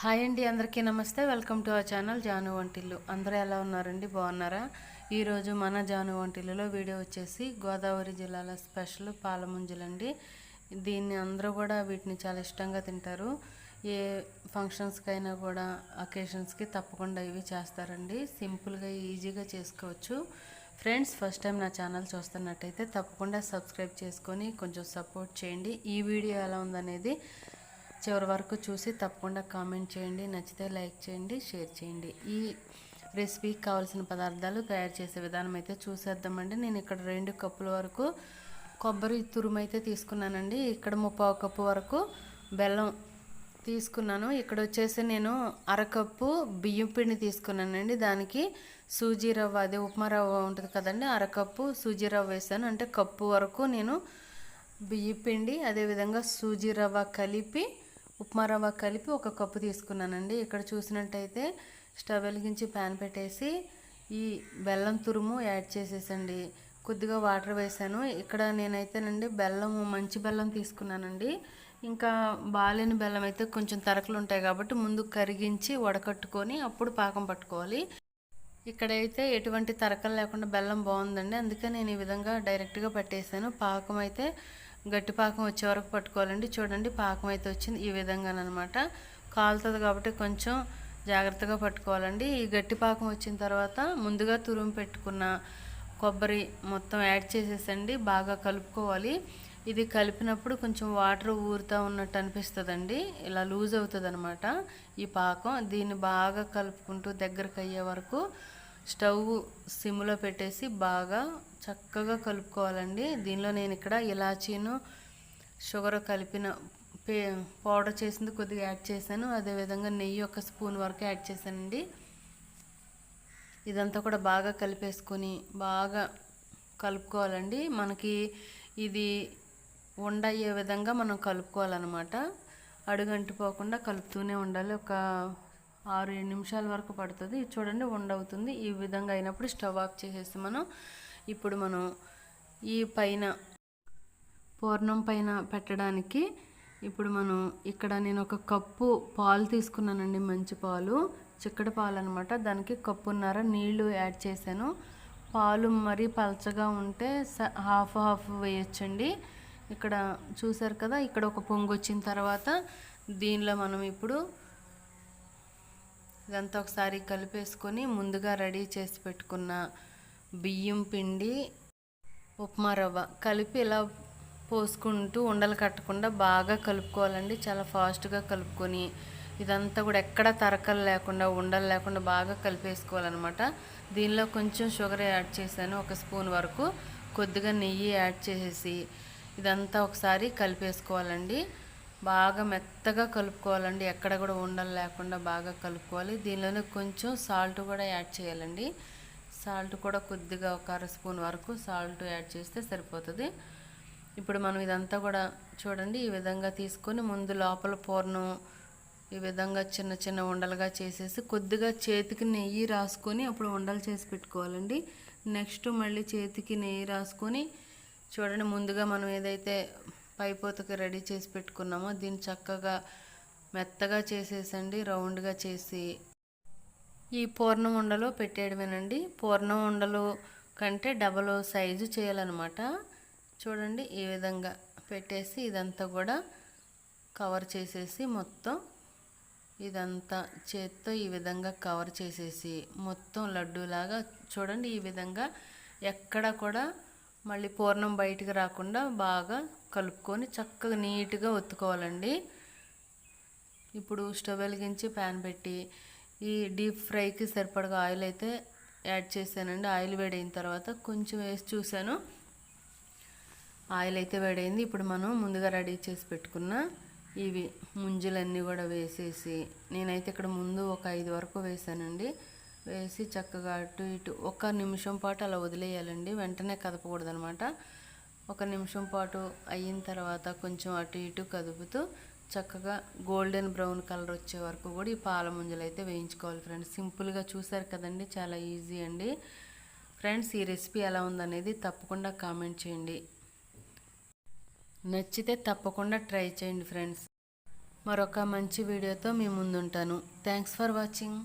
Hi అండి అందరికీ నమస్తే. Welcome to our channel Janu వంటిల్లు. అందరూ ఎలా ఉన్నారండి? బాగున్నారా? ఈరోజు మన జాను వంటిల్లులో వీడియో వచ్చేసి గోదావరి జిల్లాల స్పెషల్ పాలముంజలండి. దీన్ని అందరూ కూడా వీటిని చాలా ఇష్టంగా తింటారు. ఏ ఫంక్షన్స్కైనా కూడా అకేషన్స్కి తప్పకుండా ఇవి చేస్తారండి. సింపుల్గా ఈజీగా చేసుకోవచ్చు. ఫ్రెండ్స్ ఫస్ట్ టైం నా ఛానల్ చూస్తున్నట్టయితే తప్పకుండా సబ్స్క్రైబ్ చేసుకొని కొంచెం సపోర్ట్ చేయండి. ఈ వీడియో ఎలా ఉందనేది చివరి వరకు చూసి తప్పకుండా కామెంట్ చేయండి నచ్చితే లైక్ చేయండి షేర్ చేయండి. ఈ రెసిపీకి కావాల్సిన పదార్థాలు తయారు చేసే విధానం అయితే చూసేద్దామండి. నేను ఇక్కడ రెండు కప్పుల వరకు కొబ్బరి తురుము అయితే తీసుకున్నానండి. ఇక్కడ ముప్పావు కప్పు వరకు బెల్లం తీసుకున్నాను. ఇక్కడ వచ్చేసి నేను అరకప్పు బియ్యం పిండి తీసుకున్నానండి. దానికి సూజీ రవ్వ అదే ఉప్మా రవ్వ ఉంటుంది కదండి అరకప్పు సూజీ రవ్వ వేసాను. అంటే కప్పు వరకు నేను బియ్యం పిండి అదేవిధంగా సూజీ రవ్వ కలిపి ఉప్మా రవ్వ కలిపి ఒక కప్పు తీసుకున్నానండి. ఇక్కడ చూసినట్టయితే స్టవ్ వెలిగించి ప్యాన్ పెట్టేసి ఈ బెల్లం తురుము యాడ్ చేసేసండి. కొద్దిగా వాటర్ వేసాను. ఇక్కడ నేనైతేనండి బెల్లం మంచి బెల్లం తీసుకున్నానండి. ఇంకా బాలేని బెల్లం అయితే కొంచెం తరకలు ఉంటాయి కాబట్టి ముందు కరిగించి వడకట్టుకొని అప్పుడు పాకం పట్టుకోవాలి. ఇక్కడైతే ఎటువంటి తరకలు లేకుండా బెల్లం బాగుందండి. అందుకే నేను ఈ విధంగా డైరెక్ట్గా పట్టేసాను. పాకం అయితే గట్టి పాకం వచ్చే వరకు పట్టుకోవాలండి. చూడండి పాకం అయితే వచ్చింది ఈ విధంగానమాట కాలుతుంది కాబట్టి కొంచెం జాగ్రత్తగా పట్టుకోవాలండి. ఈ గట్టి పాకం వచ్చిన తర్వాత ముందుగా తురుము పెట్టుకున్న కొబ్బరి మొత్తం యాడ్ చేసేసండి బాగా కలుపుకోవాలి. ఇది కలిపినప్పుడు కొంచెం వాటర్ ఊరుతూ ఉన్నట్టు అనిపిస్తుందండి. ఇలా లూజ్ అవుతుంది అనమాట ఈ పాకం. దీన్ని బాగా కలుపుకుంటూ దగ్గరకు అయ్యే వరకు స్టవ్ సిమ్లో పెట్టేసి బాగా చక్కగా కలుపుకోవాలండి. దీనిలో నేను ఇక్కడ ఇలాచీను షుగర్ కలిపిన పే పౌడర్ చేసింది కొద్దిగా యాడ్ చేశాను. అదేవిధంగా నెయ్యి ఒక స్పూన్ వరకు యాడ్ చేశానండి. ఇదంతా కూడా బాగా కలిపేసుకొని బాగా కలుపుకోవాలండి. మనకి ఇది ఉండయ్యే విధంగా మనం కలుపుకోవాలన్నమాట. అడుగంటిపోకుండా కలుపుతూనే ఉండాలి. ఒక ఆరు ఏడు నిమిషాల వరకు పడుతుంది. ఇది చూడండి ఉండవుతుంది ఈ విధంగా అయినప్పుడు స్టవ్ ఆఫ్ చేసేసి మనం ఇప్పుడు మనం ఈ పైన పూర్ణం పైన పెట్టడానికి ఇప్పుడు మనం ఇక్కడ నేను ఒక కప్పు పాలు తీసుకున్నానండి మంచి పాలు. చిక్కటి పాలు అనమాట దానికి కప్పున్నర నీళ్ళు యాడ్ చేశాను. పాలు మరీ పలచగా ఉంటే హాఫ్ హాఫ్ వేయచ్చండి. ఇక్కడ చూసారు కదా ఇక్కడ ఒక పొంగు వచ్చిన తర్వాత దీనిలో మనం ఇప్పుడు ఇదంతా ఒకసారి కలిపేసుకొని ముందుగా రెడీ చేసి పెట్టుకున్న బియ్యం పిండి ఉప్మా రవ్వ కలిపి ఇలా పోసుకుంటూ ఉండలు కట్టకుండా బాగా కలుపుకోవాలండి. చాలా ఫాస్ట్గా కలుపుకొని ఇదంతా కూడా ఎక్కడ తరకలు లేకుండా ఉండలు లేకుండా బాగా కలిపేసుకోవాలన్నమాట. దీనిలో కొంచెం షుగర్ యాడ్ చేశాను ఒక స్పూన్ వరకు. కొద్దిగా నెయ్యి యాడ్ చేసేసి ఇదంతా ఒకసారి కలిపేసుకోవాలండి. బాగా మెత్తగా కలుపుకోవాలండి. ఎక్కడ కూడా ఉండలు లేకుండా బాగా కలుపుకోవాలి. దీనిలోనే కొంచెం సాల్ట్ కూడా యాడ్ చేయాలండి. సాల్ట్ కూడా కొద్దిగా ఒక అర స్పూన్ వరకు సాల్ట్ యాడ్ చేస్తే సరిపోతుంది. ఇప్పుడు మనం ఇదంతా కూడా చూడండి ఈ విధంగా తీసుకొని ముందు లోపల పూర్ణం ఈ విధంగా చిన్న చిన్న ఉండలుగా చేసేసి కొద్దిగా చేతికి నెయ్యి రాసుకొని అప్పుడు ఉండలు చేసి పెట్టుకోవాలండి. నెక్స్ట్ మళ్ళీ చేతికి నెయ్యి రాసుకొని చూడండి ముందుగా మనం ఏదైతే పైపోతకి రెడీ చేసి పెట్టుకున్నామో. దీన్ని చక్కగా మెత్తగా చేసేసండి రౌండ్గా చేసి. ఈ పూర్ణం ఉండలో పెట్టేయడమేనండి. పూర్ణం ఉండలు కంటే డబల్ సైజు చేయాలన్నమాట. చూడండి ఈ విధంగా పెట్టేసి ఇదంతా కూడా కవర్ చేసేసి మొత్తం ఇదంతా చేత్తో ఈ విధంగా కవర్ చేసేసి మొత్తం లడ్డూలాగా చూడండి ఈ విధంగా ఎక్కడ కూడా మళ్ళీ పూర్ణం బయటికి రాకుండా బాగా కలుపుకొని చక్కగా నీట్గా ఒత్తుకోవాలండి. ఇప్పుడు స్టవ్ వెలిగించి ప్యాన్ పెట్టి ఈ డీప్ ఫ్రైకి సరిపడగా ఆయిల్ అయితే యాడ్ చేశానండి. ఆయిల్ వేడైన తర్వాత కొంచెం వేసి చూశాను. ఆయిల్ అయితే వేడైంది. ఇప్పుడు మనం ముందుగా రెడీ చేసి పెట్టుకున్న ఇవి ముంజులన్నీ కూడా వేసేసి నేనైతే ఇక్కడ ముందు ఒక ఐదు వరకు వేసానండి వేసి చక్కగా అటు ఇటు ఒక నిమిషం పాటు అలా వదిలేయాలండి. వెంటనే కదపకూడదు అనమాట ఒక నిమిషం పాటు అయిన తర్వాత కొంచెం అటు ఇటు కదుపుతూ చక్కగా గోల్డెన్ బ్రౌన్ కలర్ వచ్చే వరకు కూడా ఈ పాల ముంజలు అయితే వేయించుకోవాలి ఫ్రెండ్స్. సింపుల్గా చూసారు కదండి చాలా ఈజీ అండి. ఫ్రెండ్స్ ఈ రెసిపీ ఎలా ఉందనేది తప్పకుండా కామెంట్ చేయండి. నచ్చితే తప్పకుండా ట్రై చేయండి ఫ్రెండ్స్. మరొక మంచి వీడియోతో మీ ముందుంటాను. Thanks for watching.